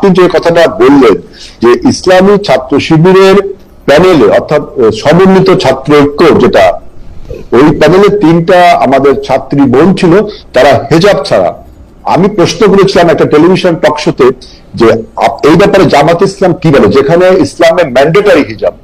আপনি যে কথাটা বললেন যে ইসলামী ছাত্র শিবিরের প্যানেলে, অর্থাৎ সমন্বিত ছাত্র ঐক্য যেটা, ওই প্যানেলে তিনটা আমাদের ছাত্রী বোন ছিল, তারা হেজাব ছাড়া। আমি প্রশ্ন করেছিলাম একটা টেলিভিশন টক শোতে যে এই ব্যাপারে জামাত ইসলাম কি বলে? যেখানে ইসলামের ম্যান্ডেটারি হিজাব।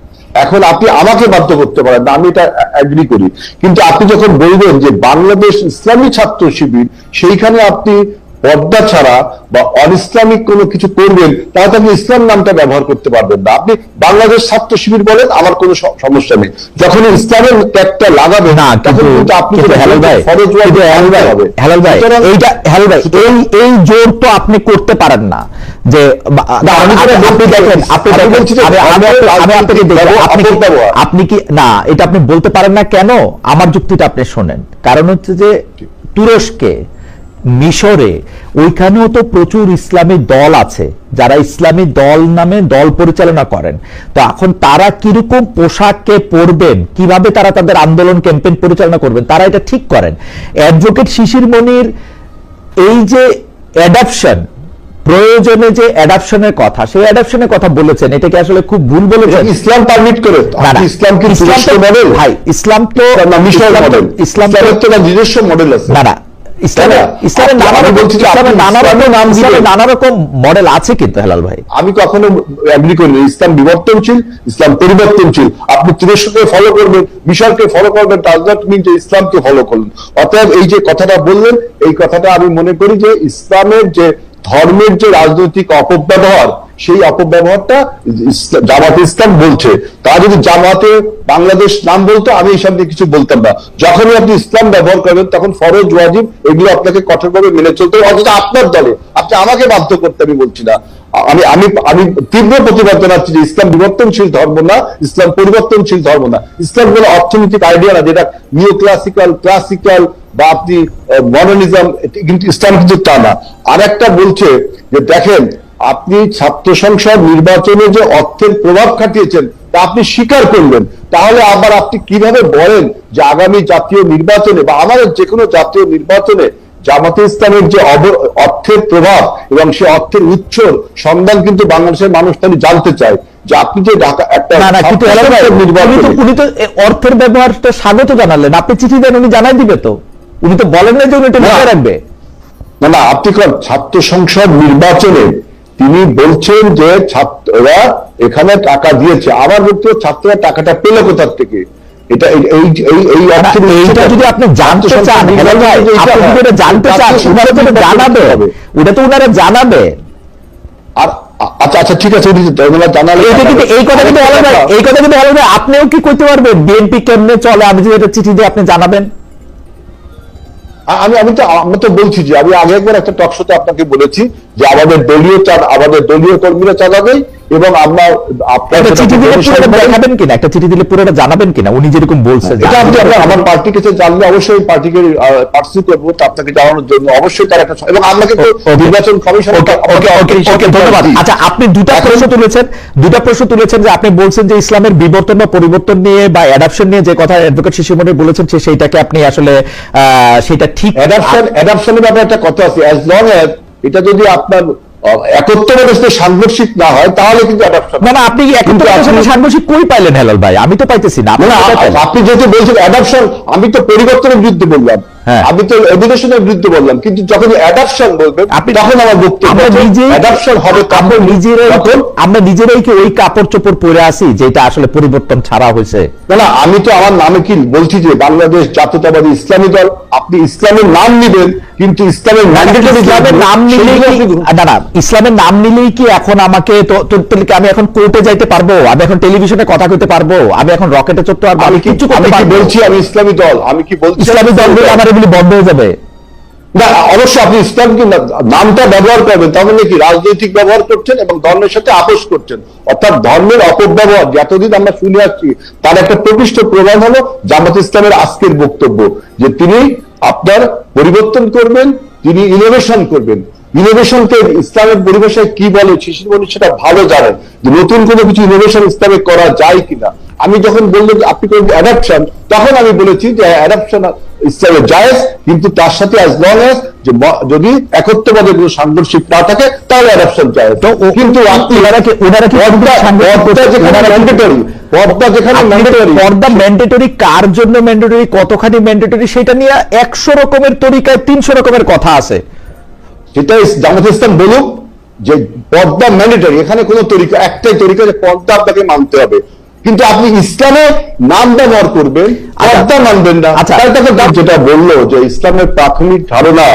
এখন আপনি আমাকে বাধ্য করতে পারেন না, আমি এটা অ্যাগ্রি করি। কিন্তু আপনি যখন বলবেন যে বাংলাদেশ ইসলামী ছাত্র শিবির, সেইখানে আপনি পর্দা ছাড়া বা অন ইসলামিক কোনো কিছু করবেন তাহলে আপনি ইসলাম নামটা ব্যবহার করতে পারবেন না। আপনি বাংলাদেশ ছাত্র শিবির বলেন আমার কোনো সমস্যা নেই। যখন ইসলামের ট্যাগটা লাগাবে না তখন কিন্তু আপনি হেলাল ভাই হেলাল ভাই এইটা হেলাল ভাই এই এই জোর তো আপনি করতে পারেন না যে আপনি- দেখেন আপনি আপনি। আপনি কি না এটা আপনি বলতে পারেন না কেন? আমার যুক্তিটা আপনি শোনেন। কারণ হচ্ছে যে তুরস্কে মিশরে ওইখানেও তো প্রচুর ইসলামী দল আছে যারা ইসলামী দল নামে দল পরিচালনা করেন। তো এখন তারা কীরকম পোশাককে পরবেন কীভাবে তারা তাদের আন্দোলন ক্যাম্পেইন পরিচালনা করবেন তারা এটা ঠিক করেন। অ্যাডভোকেট শিশির মনির এই যে অ্যাডাপশন প্রয়োজনে যে অ্যাডাপশনের কথা সেই অ্যাডাপশনের কথা বলেছেন এটা কি আসলে খুব ভুল বলেছেন? ইসলাম পারমিট করে? ইসলাম কি ইসলাম তো- মডেল ভাই ইসলাম তো ইসলাম তো- নিজস্ব মডেল আছে। না না নানা রকম মডেল আছে কিন্তু হেলাল ভাই। আমি কখনো অ্যাগ্রি করি ইসলাম বিবর্তনশীল ইসলাম পরিবর্তনশীল। আপনি তুরস্ককে ফলো করবেন মিশরকে ফলো করবেন ডাজ নট মিন যে ইসলামকে ফলো করলেন। অতএব এই যে কথাটা বললেন এই কথাটা আমি মনে করি যে ইসলামের যে ধর্মের যে রাজনৈতিক অপব্যবহার সেই অপব্যবহারটা জামাতে ইসলাম বলছে। তা যদি জামাতে বাংলাদেশ নাম বলতো, আমি এই সামনে কিছু বলতাম না। যখনই আপনি ইসলাম ব্যবহার করবেন, তখন ফরজ, ওয়াজিব, এগুলো আপনাকে কঠোরভাবে মেনে চলতে হবে অথচ আপনার দলে। আপনি আমাকে বাধ্য করতে আমি বলছি না। আমি আমি আমি তীব্র প্রতিবাদ জানাচ্ছি যে ইসলাম বিবর্তনশীল ধর্ম না, ইসলাম পরিবর্তনশীল ধর্ম না। ইসলাম কোনো অর্থনৈতিক আইডিয়া না, যেটা নিউ ক্লাসিক্যাল ক্লাসিক্যাল বা আপনি মডার্নিজম ইসলাম কিন্তু তা না। আর একটা বলছে যে দেখেন আপনি ছাত্র সংসদ নির্বাচনে যে অর্থের প্রভাব খাটিয়েছেন তা আপনি স্বীকার করলেন। তাহলে আবার আপনি কীভাবে বলেন যে আগামী জাতীয় নির্বাচনে বা আমাদের যে কোনো জাতীয় নির্বাচনে জামাতে ইসলামের যে অর্থের প্রভাব এবং সে অর্থের উৎসর সন্ধান কিন্তু বাংলাদেশের মানুষ তাহলে জানতে চায় যে আপনি যে ঢাকা একটা ছাত্র সংসদ উনি তো অর্থের ব্যবহারটা স্বাগত জানালেন। আপনি চিঠি দেন উনি জানাই দিবে তো। উনি তো বলেন না যে উনি এটা। রাখবে। না না আপনি ছাত্র সংসদ নির্বাচনে তিনি বলছেন যে ছাত্ররা এখানে টাকা দিয়েছে। আবার বলতে ছাত্ররা টাকাটা পেলে কোথার থেকে? এটা এই এই এই এই না, অর্থের এইটা যদি আপনি জানতে চান সংসদ হেলাল ভাই নির্বাচনে আপনি এটা জানতে চান ওনারা তো জানাবে। ওটা তো ওনারা জানাবে। আর আচ্ছা আচ্ছা ঠিক আছে জানালে এই কথা কিন্তু এই কথা কিন্তু আপনিও কি করতে পারবেন? বিএনপি কেমনে চলে? আমি যদি এটা চিঠি দিয়ে আপনি জানাবেন। আমি আমি তো আমি তো বলছি যে, আমি আগে একবার একটা টক শোতে আপনাকে বলেছি যে আমাদের দলীয় চাঁদ আমাদের দলীয় কর্মীরা চাঁদাবে এবং আমরা আপনার চিঠি দিলে পুরোটা দেখাবেন কিনা? একটা চিঠি দিলে পুরোটা জানাবেন কিনা? উনি যেরকম বলছে এটা আপনি আমার পার্টি কাছে জানলে অবশ্যই পার্টিকে পার্টিসিপেট করব আপনাকে জানানোর জন্য অবশ্যই তার একটা এবং নির্বাচন কমিশন ওকে ওকে ওকে ওকে ধন্যবাদ। আচ্ছা আপনি দুটা প্রশ্ন তুলেছেন দুটা প্রশ্ন তুলেছেন যে আপনি বলছেন যে ইসলামের বিবর্তন বা পরিবর্তন নিয়ে বা অ্যাডাপশন নিয়ে যে কথা অ্যাডভোকেট শিশুমণি বলেছেন সে সেইটাকে আপনি আসলে আহ, সেটা ঠিক অ্যাডাপশন অ্যাডাপশনের ব্যাপারে একটা কথা আছে। অ্যাজ লং অ্যাজ এটা যদি আপনার একত্রবাদের সাথে সাংঘর্ষিক না হয় তাহলে কিন্তু অ্যাডাপশন না আপনি তো আপনি- সাংঘর্ষিক কই পাইলেন হেলাল ভাই আমি তো পাইতেছি না আপনি যেহেতু বলছেন অ্যাডাপশন আমি তো পরিবর্তনের বিরুদ্ধে বললাম। আমি তো এডুকেশনের বিরুদ্ধে বললাম কিন্তু যখন অ্যাডাপশন বলবেন আপনি তখন আমার বক্তব্য অ্যাডাপশন হবে তখন। নিজেরাই আমরা নিজেরাই কি ওই কাপড় চোপড় পরে আছি যেটা আসলে পরিবর্তন ছাড়া হয়েছে? না না আমি তো আমার নামে কি বলছি যে বাংলাদেশ জাতীয়তাবাদী ইসলামী দল আপনি ইসলামের নাম নিবেন কিন্তু ইসলামের ইসলামের নাম নিলেই না ইসলামের নাম নিলেই কি এখন আমাকে আমি এখন কোর্টে যাইতে পারব? আমি এখন টেলিভিশনে কথা কইতে পারব? আমি এখন রকেটে চড়তে পারব? আমি আমি কিছু আমি কি বলছি আমি ইসলামী দল? আমি কি বলছি ইসলামী দল আমার এগুলি বন্ধ হয়ে যাবে। না, অবশ্যই আপনি ইসলামকে নামটা ব্যবহার করবেন, তার মানে কি রাজনৈতিক ব্যবহার করছেন এবং ধর্মের সাথে আপোষ করছেন। অর্থাৎ ধর্মের অপব্যবহার, যতদিন আমরা শুনে আসছি, তার একটা প্রকৃষ্ট প্রমাণ হলো জামাত ইসলামের আজকের বক্তব্য, যে তিনি আপনার পরিবর্তন করবেন, তিনি ইনোভেশন করবেন। ইনোভেশনকে ইসলামের পরিভাষায় কি বলে শিশির মনি সেটা ভালো জানেন, যে নতুন কোনো কিছু ইনোভেশন ইসলামে করা যায় কিনা। আমি যখন বললাম আপনি করবেন অ্যাডাপশন তখন আমি বলেছি যে অ্যাডাপশন ইসলামের জায়েজ কিন্তু তার সাথে অ্যাজ লং এজ যে যদি একত্ববাদের কোনো সাংঘর্ষিক না থাকে তাহলে অ্যাডাপশন জায়েজ। তো ও- কিন্তু পর্দা যেখানে ম্যান্ডেটরি পর্দা ম্যান্ডেটরি কার জন্য ম্যান্ডেটরি কতখানি ম্যান্ডেটরি সেটা নিয়ে একশো রকমের তরিকায় তিনশো রকমের কথা আছে। সেটা জামাত ইসলাম বলুক যে পর্দা ম্যান্ডেটরি এখানে কোনো তরিকা একটাই তরিকা যে পর্দা আপনাকে মানতে হবে। কিন্তু আপনি ইসলামে নাম ব্যবহার করবেন পর্দা মানবেন না। আচ্ছা। যেটা বলল যে ইসলামের প্রাথমিক ধারণা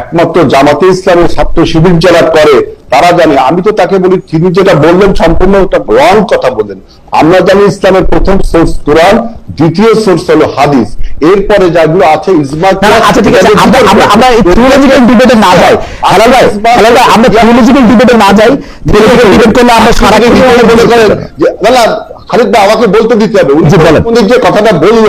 একমাত্র জামাতে ইসলামের ছাত্র শিবির যারা করে তারা জানে। আমি তো তাকে বলি তিনি যেটা বললেন সম্পূর্ণ একটা রং কথা বললেন। আমরা জানি ইসলামের প্রথম সোর্স কোরআন দ্বিতীয় সোর্স হলো হাদিস। এরপরে যেগুলো আছে না, আচ্ছা ঠিক আছে। আমরা আমরা আমরা থিওলজিক্যাল ডিবেটে না যাই। হেলাল ভাই হেলাল ভাই আমরা থিওলজিক্যাল ডিবেটে না যাই। থিওলজিক্যাল ডিবেট করলে আমরা সারা আগে কি মনে মনে করেন? যে খালিদ ভাই আমাকে বলতে দিতে হবে। উনি যে কথাটা বলল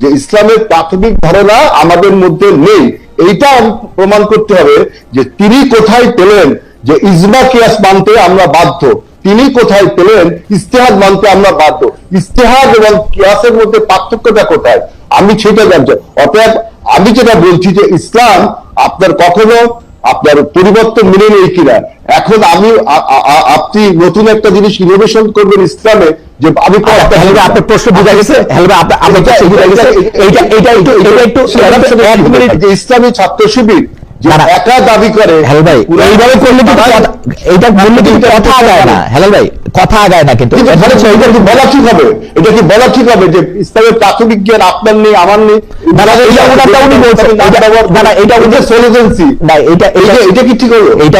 যে ইসলামের প্রাথমিক ধারণা আমাদের মধ্যে নেই এইটা প্রমাণ করতে হবে যে তিনি কোথায় পেলেন যে ইজমা কিয়াস মানতে আমরা বাধ্য। তিনি কোথায় পেলেন ইস্তেহাদ মানতে আমরা বাধ্য। ইস্তেহাদ এবং কিয়াসের মধ্যে পার্থক্যটা কোথায়? আমি সেটা জানছি অতএব আমি যেটা বলছি যে ইসলাম আপনার কখনো আপনার পরিবর্তন মেনে নেই কিনা। এখন আমি আপনি নতুন একটা জিনিস ইনোভেশন করবেন ইসলামে যে আমি আচ্ছা, আপনার প্রশ্ন বুঝা গেছে এটা- প্রশ্ন বুঝা গেছে। এটা- এইটা এইটা একটু এইটা একটু এক মিনিট যে ইসলামী ছাত্র শিবির যে না, না। একা দাবি করে হেলাল ভাই এইভাবে করলে কিন্তু এইটা বললে কিন্তু কথা আগায় না। হেলাল ভাই কথা আগায় না কিন্তু। এটা কি বলা ঠিক হবে। এটা কি বলা ঠিক হবে যে ইসলামের প্রাথমিক জ্ঞান আপনার নেই আমার নেই? এটা। এটা- এটা এটা এটা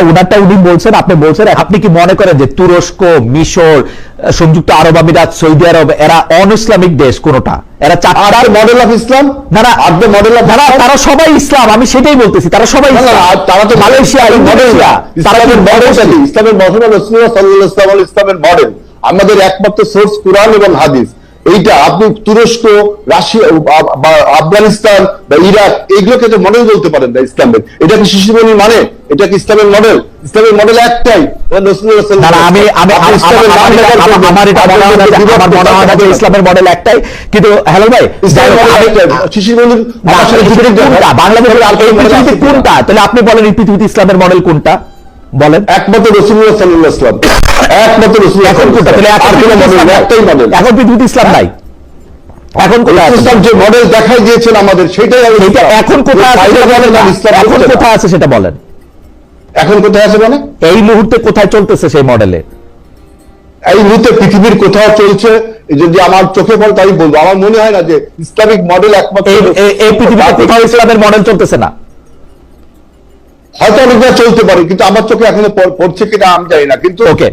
এটা আপনি বলছেন আপনি কি মনে করেন যে তুরস্ক মিশর সংযুক্ত আরব আমিরাত সৌদি আরব এরা অন ইসলামিক দেশ কোনটা? এরা চার মডেল অফ ইসলাম না না আর মডেল অফ তারা তারা সবাই ইসলাম আমি সেটাই বলতেছি তারা সবাই তারা তো মালয়েশিয়া ইন্দোনেশিয়া তারা ইসলামের মডেল ইসলামের মডেল হলো রাসূলুল্লাহ সাল্লাল্লাহু আলাইহি ওয়াসাল্লাম ইসলামের মডেল আমাদের একমাত্র সোর্স কুরআন এবং হাদিস। এইটা আপনি তুরস্ক রাশিয়া আফগানিস্তান বা ইরাক এইগুলোকে তো মডেল বলতে পারেন না ইসলামের। এটা কি শিশুমণি মানে? এটা কি ইসলামের মডেল ইসলামের মডেল একটাই। আমি আমি আমার- ইসলামের এটা মনে হয় আমার মনে হয় না যে মডেল একটাই। কিন্তু হ্যালো ভাই শিশুমণির বাংলাদেশের কোনটা? তাহলে আপনি বলেন এই পৃথিবীতে ইসলামের মডেল কোনটা? বলেন। একমাত্র রসুল্লাহ সাল্লাল্লাহু ইসলাম একমাত্র রসুল্লাহ এখন পৃথিবীতে ইসলাম নাই। একটাই মডেল এখন পৃথিবীতে ইসলাম নাই। এখন কোথায় ইসলাম যে মডেল দেখাই দিয়েছেন আমাদের সেটাই এখন কোথায় এখন কোথায় আছে সেটা বলেন। এখন কোথায় আছে মানে? এই মুহূর্তে কোথায় চলতেছে সেই মডেলে এই মুহূর্তে পৃথিবীর কোথাও চলছে যদি আমার চোখে পড়ে তাই বলব। আমার মনে হয় না যে ইসলামিক মডেল একমাত্র এই পৃথিবীতে কোথাও ইসলামের মডেল চলতেছে না। হয়তো অনেকবার চলতে পারে, কিন্তু আমার চোখে এখনও পড়- পড়ছে কিনা আমি জানি না, কিন্তু ওকে